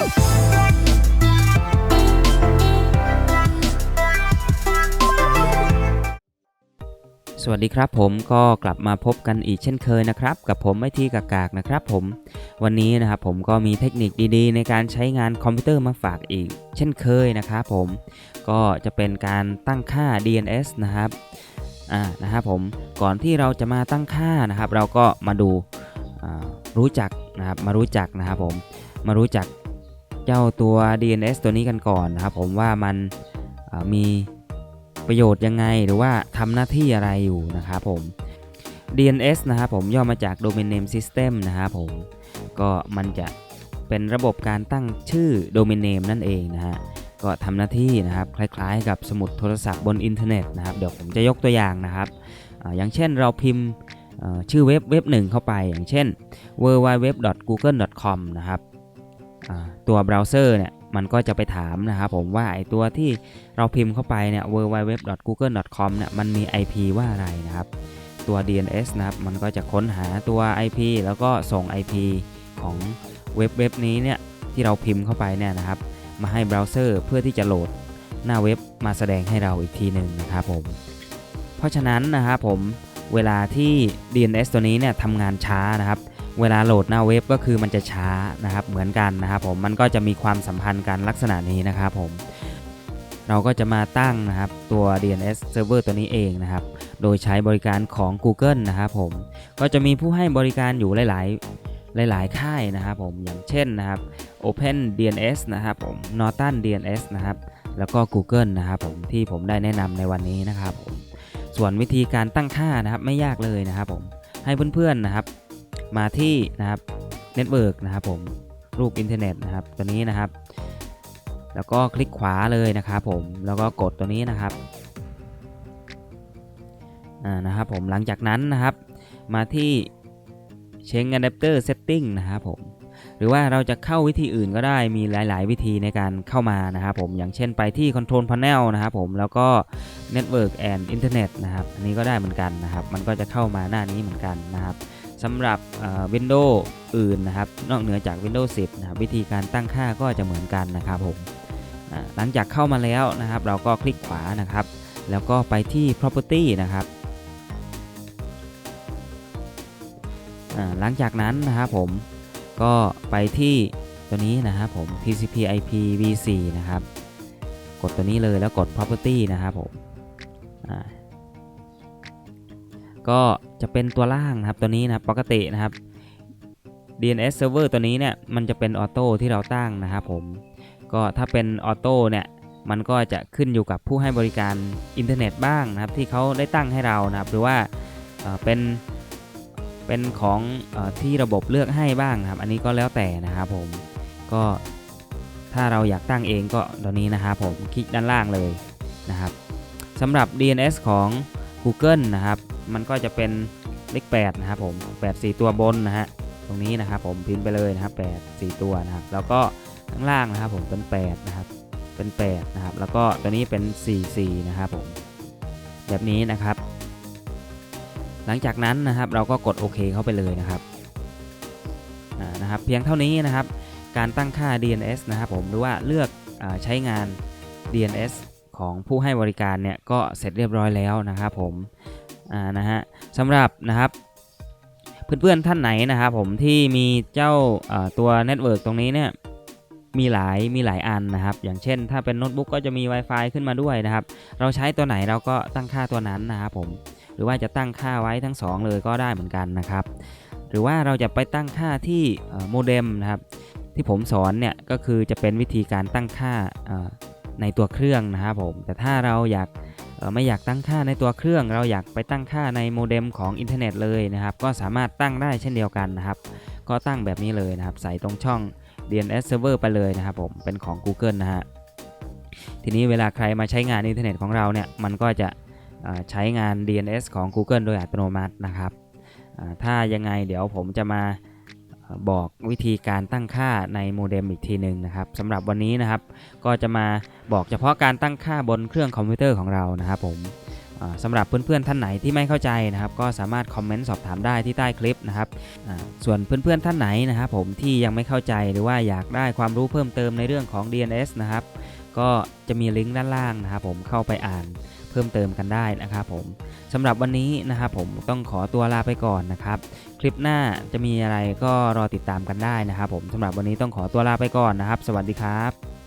สวัสดีครับผมก็กลับมาพบกันอีกเช่นเคยนะครับ กับผมไม่ที่กากากนะครับผมวันนี้นะครับผมก็มีเทคนิคดีๆ ในการใช้งานคอมพิวเตอร์มาฝากอีก เช่นเคยนะครับผมก็จะเป็นการตั้งค่า DNS นะครับอ่านะครับผมก่อนที่เราจะมาตั้งค่านะครับ เราก็มาดูรู้จักนะครับมารู้จักนะครับผมมารู้จัก เจ้าตัว DNS ตัวนี้กันก่อนนะครับผมว่ามันมีประโยชน์ยังไงหรือว่าทำหน้าที่อะไรอยู่นะครับผม DNS นะครับผมย่อมาจาก Domain Name System นะครับผมก็มันจะเป็นระบบการตั้งชื่อ Domain Name นั่นเองนะฮะก็ทำหน้าที่นะครับคล้ายๆ กับสมุดโทรศัพท์บนอินเทอร์เน็ตนะครับเดี๋ยวผมจะยกตัวอย่างนะครับออย่างเช่นเราพิมพ์ชื่อเว็บเว็บหนึ่งเข้าไป อย่างเช่น www.google.com นะครับ ตัวเบราว์เซอร์เนี่ยมันก็จะไปถามนะครับผมว่าไอตัวที่เราพิมพ์เข้าไปเนี่ย www.google.com เนี่ยมันมี IP ว่าอะไรนะครับ ตัว DNS นะครับมันก็จะค้นหาตัว IP แล้วก็ส่ง IP ของเว็บเว็บนี้เนี่ยที่เราพิมพ์เข้าไปเนี่ยนะครับมาให้เบราว์เซอร์เพื่อที่จะโหลดหน้าเว็บมาแสดงให้เราอีกทีหนึ่งนะครับผม เพราะฉะนั้นนะครับผมเวลาที่ DNS ตัวนี้เนี่ยทำงานช้านะครับ เวลาโหลดหน้าเว็บก็คือมันจะช้านะครับเหมือนกันนะครับผมมันก็จะมีความสัมพันธ์กันลักษณะนี้นะครับผมเราก็จะมาตั้งนะครับตัว DNS server ตัวนี้เองนะครับ โดยใช้บริการของ Google นะครับผม ก็จะมีผู้ให้บริการอยู่หลาย ๆ หลาย ๆ ค่ายนะครับผม อย่างเช่นนะครับ Open DNS นะครับผม Norton DNS นะครับ แล้วก็ Google นะครับผม ที่ผมได้แนะนำในวันนี้นะครับผม ส่วนวิธีการตั้งค่านะครับไม่ยากเลยนะครับผม ให้เพื่อน ๆ นะครับ มาที่นะครับ Network นะครับผมรูปอินเทอร์เน็ตนะครับตัวนี้นะครับ แล้วก็คลิกขวาเลยนะครับผมแล้วก็กดตัวนี้นะครับอ่านะครับผมหลังจากนั้นนะครับ มาที่ Change Adapter Setting นะครับผมหรือว่าเราจะเข้าวิธีอื่นก็ได้มีหลาย ๆ วิธีในการเข้ามานะครับผมอย่างเช่นไปที่ Control Panel นะครับผมแล้วก็ Network and Internet นะครับอันนี้ก็ได้เหมือนกันนะครับ มันก็จะเข้ามาหน้านี้เหมือนกันนะครับ สำหรับวินโดว์อื่นนะครับ นอกเหนือจาก Windows 10 นะครับ วิธีการตั้งค่าก็จะเหมือนกันนะครับผมหลังจากเข้ามาแล้วนะครับ เราก็คลิกขวานะครับ แล้วก็ไปที่ property นะครับหลังจากนั้นนะครับผมก็ไปที่ตัวนี้นะครับผม TCP/IP v4 นะครับ กดตัวนี้เลยแล้วกด property นะครับผม ก็จะเป็นตัวล่างนะครับตัวนี้นะครับปกตินะครับ DNS server ตัวนี้เนี่ยมันจะเป็นออโต้ที่เราตั้งนะครับผมก็ถ้าเป็นออโต้เนี่ยมันก็จะขึ้นอยู่กับผู้ให้บริการอินเทอร์เน็ตบ้างนะครับ ที่เขาได้ตั้งให้เรานะครับ หรือว่าเป็นเป็นของอที่ระบบเลือกให้บ้างครับ อันนี้ก็แล้วแต่นะครับผมก็ถ้าเราอยากตั้งเองก็ตัวนี้นะครับผมคลิกด้านล่างเลยนะครับสำหรับ DNS ของ Google นะครับ มันก็จะเป็นเลข8นะครับผม8 4 ตัวบนนะฮะตรงนี้นะครับผมพิมพ์ไปเลยนะครับ8 4 ตัวนะครับ แล้วก็ข้างล่างนะครับผมเป็น8นะครับเป็น8นะครับแล้วก็ตัวนี้เป็น 4 4 นะครับผมแบบนี้นะครับ หลังจากนั้นนะครับเราก็กดโอเคเข้าไปเลยนะครับนะครับเพียงเท่านี้นะครับ การตั้งค่า DNS นะครับผมหรือว่าเลือกอใช้งาน DNS ของผู้ให้บริการเนี่ยก็เสร็จเรียบร้อยแล้วนะครับผมอ่านะฮะสำหรับนะครับเพื่อนๆท่านไหนนะครับผมที่มีเจ้าตัวเน็ตเวิร์กตรงนี้เนี่ยมีหลายมีหลายอันนะครับ อย่างเช่น ถ้าเป็นโน้ตบุ๊กก็จะมี Wi-Fi ขึ้นมาด้วยนะครับ เราใช้ตัวไหนเราก็ตั้งค่าตัวนั้นนะครับผมหรือว่าจะตั้งค่าไว้ทั้ง 2 เลยก็ได้เหมือนกันนะครับ หรือว่าเราจะไปตั้งค่าที่โมเด็มนะครับ ที่ผมสอนเนี่ยก็คือจะเป็นวิธีการตั้งค่า ในตัวเครื่องนะครับผม แต่ถ้าเราอยากไม่อยากตั้งค่าในตัวเครื่อง เราอยากไปตั้งค่าในโมเด็มของอินเทอร์เน็ตเลยนะครับ ก็สามารถตั้งได้เช่นเดียวกันนะครับ ก็ตั้งแบบนี้เลยนะครับ ใส่ตรงช่อง DNS server ไปเลยนะครับผม เป็นของ Google นะฮะ ทีนี้เวลาใครมาใช้งานอินเทอร์เน็ตของเราเนี่ย มันก็จะใช้งาน DNS ของ Google โดยอัตโนมัตินะครับ ถ้ายังไงเดี๋ยวผมจะมา บอกวิธีการตั้งค่าในโมเด็มอีกทีหนึ่งนะครับสำหรับวันนี้นะครับ ก็จะมาบอกเฉพาะการตั้งค่าบนเครื่องคอมพิวเตอร์ของเรานะครับผมสำหรับเพื่อนๆท่านไหนที่ไม่เข้าใจนะครับ ก็สามารถคอมเมนต์สอบถามได้ที่ใต้คลิปนะครับส่วนเพื่อนๆท่านไหนนะครับผมที่ยังไม่เข้าใจหรือว่าอยากได้ความรู้เพิ่มเติมในเรื่องของ DNS นะครับก็จะมีลิงก์ด้านล่างนะครับผมเข้าไปอ่าน เพิ่มเติมกันได้นะครับผมสำหรับวันนี้นะครับผมต้องขอตัวลาไปก่อนนะครับ คลิปหน้าจะมีอะไรก็รอติดตามกันได้นะครับผมสำหรับวันนี้ต้องขอตัวลาไปก่อนนะครับ สวัสดีครับ